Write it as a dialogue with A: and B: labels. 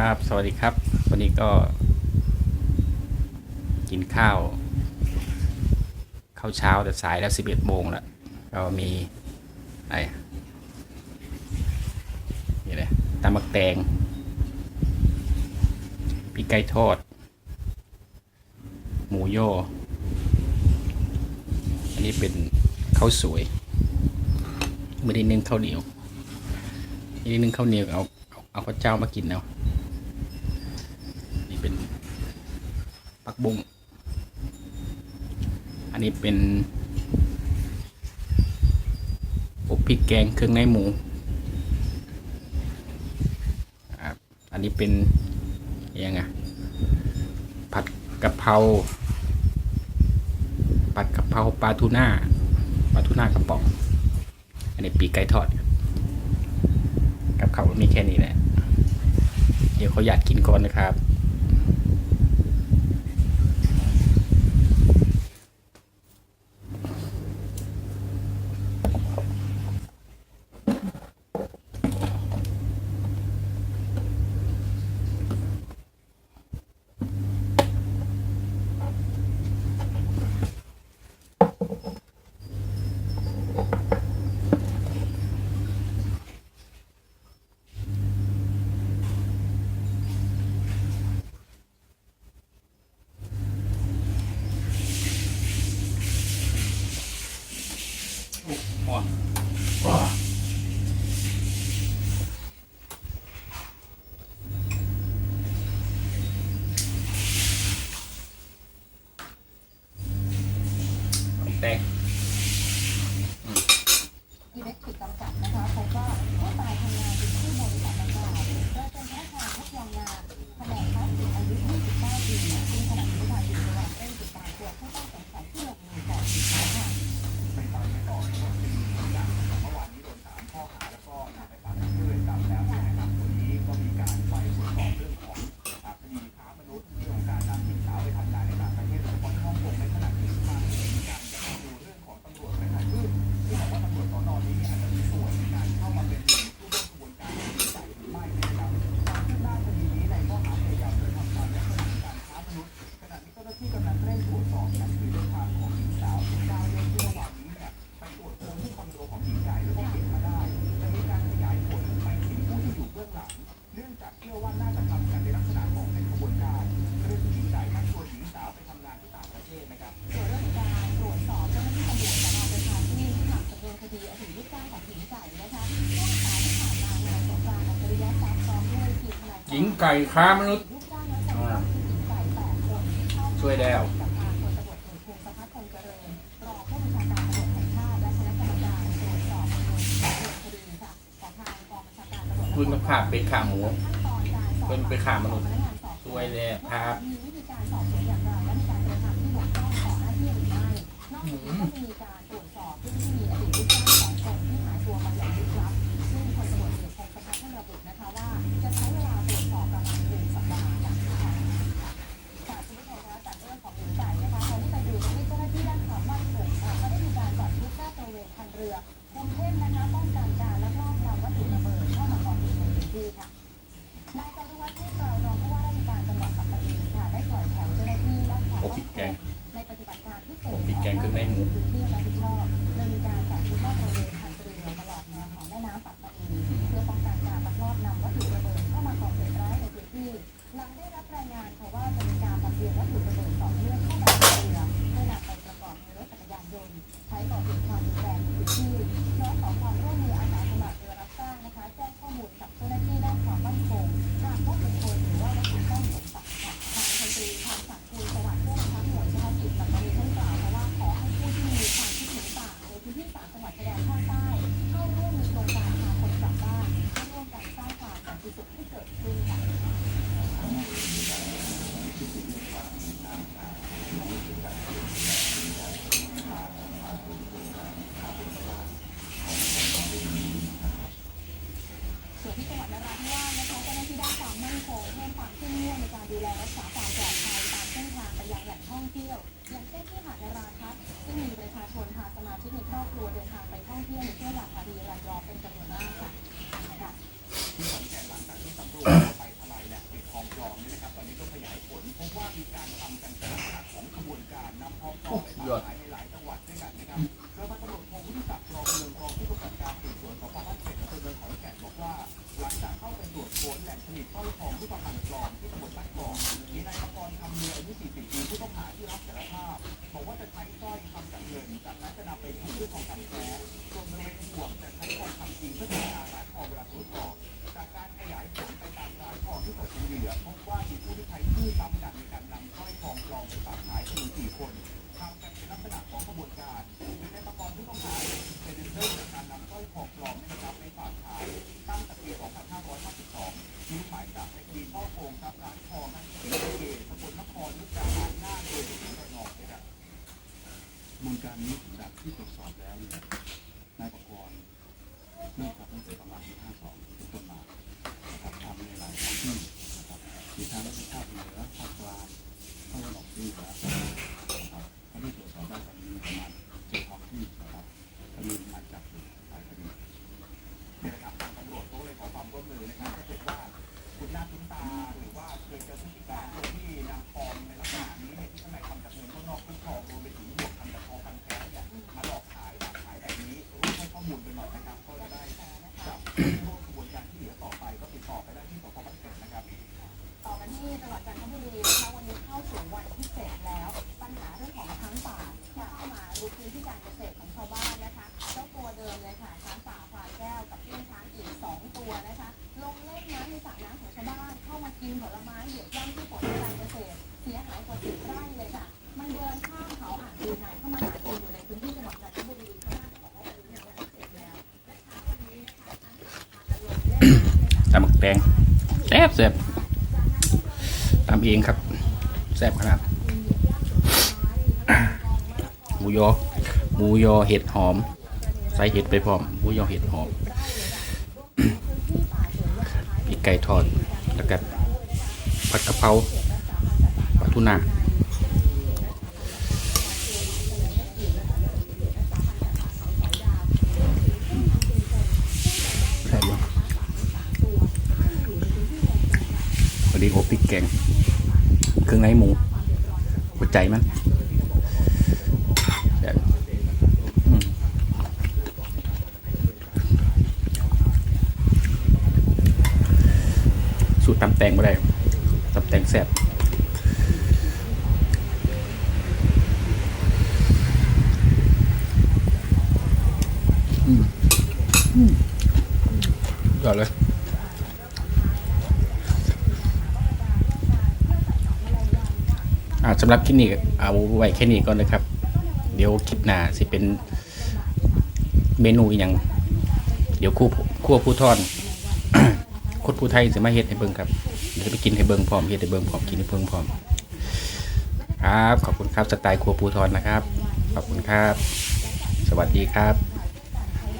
A: ครับ สวัสดีครับ วันนี้ก็ กินข้าว ข้าวเช้าแต่สายแล้วสิบเอ็ดโมงแล้วก็มีอะไรนี่เลยตำมักแตงปีกไก่ทอด หมูโย อันนี้เป็นข้าวสวยไม่ได้นึ่งข้าวเหนียวนี่นึ่งข้าวเหนียวเอาเอาข้าวเจ้ามากินแล้วักบุ้งอันนี้เป็นอบพริกแกงเครื่องในหมูอันนี้เป็นยังไงผัดกะเพราผัดกะเพราปลาทูน่าปลาทูน่ากระป๋องอันนี้ปีกไก่ทอดกับเขามีแค่นี้แหละเดี๋ยวเขาอยากกินก่อนนะครับ
B: ไก่ค้ามนุษย์ช่วยแล้ว คุณผ่าเป็นขาหมูเป็นเป็ขามนุษย์ช่วยแล้วครับอืม 我องเทพน วนที่จังหวัดนราธิวาสนะคะเจ้าหน้าที่ด้านความมั่น
A: ค
B: งเพิ่ม
A: ควา
B: มเข้มงวดในการดูแลรักษา
A: ความป
B: ลอ
A: ดภัยตา
B: มเส้นทางไปยังแหล่งท่องเที่ยว อย่างเช่นที่หาดนราทัศน์ซึ่งมีประชาชนพาสมาชิกในครอบครัวเดินทางไปท่องเที่ยวในช่วงหลักคดีระยอเป็นจำนวน
A: มาก
B: ค่ะ
A: โอนแห
B: ลกงผลิตเข้าของผู้ต้องหาปลอมที่ตำรวจตั้งกองมีนายกรคำเนืออายุ 40 ปีผู้ต้องหาที่รับสารภาพ บอกว่าจะใช้สร้อยทำจากเงินจากนั้นจะนำไปทำเรื่อของการแท้ส่วนบริเวณห่วงจะใช้ทองำจริงเพื่อทำงายร้านทองเวลาตรวจสอบจากการขยาย
C: ผล นี้จากที่ตรวจสอบแล้วเนี่ยนายประกรณ์เริ่มทำตั้งแต่ประมาณปี52เป็นต้นมานะครับทำในหลายท้องที่นะครับมีทั้งภาคเหนือภาคกลางภาคตะวันออกเฉียงเหนือนะครับถ้าได้ตรวจสอบได้ตอนนี้ประมาณเจ็ดท้องที่นะครับก็มีหมาจับอยู่หลายคดี
A: เนี่ยนะครับทางตำรวจก็เลยขอความร่วมมือนะครับถ้าเกิดว่าคุณหน้าคุ้นตา หรือว่าเคยเจอพฤติการ ในสระ
D: ตำบักแต
B: งแซ่บแซ่บตำเองครับ แซ่บขนาดหมูยอหมูยอเห็ดหอม ใส่เห็ดไปพร้อมหมูยอเห็ดหอมปีกไก่ทอดแล้วก็ผัดกะเพราปลาทูน่าใช่ปะพอดีโอบพริก แกงเครื่องในหมูหัวใจมันแบบสูตรตำแตงไม่ได้ตำแตงแซ่บอืมอืมยอดเลย อ่า สำหรับคลิปนี้เอาไว้แค่นี้ก่อนนะครับ เดี๋ยวคลิปหน้าสิเป็นเมนูอย่างเดี๋ยวครู่ครั่วผู้ทอนคนผู้ไทยสิมาเฮ็ดให้เบิ่งครับเดี๋ยวไปกินให้เบิ่งพร้อมเฮ็ดให้เบิ่งพร้อมกินให้เบิ่งพร้อมครับขอบคุณครับสไตล์ครัวผู้ทอนนะครับ ขอบคุณครับ สวัสดีครับ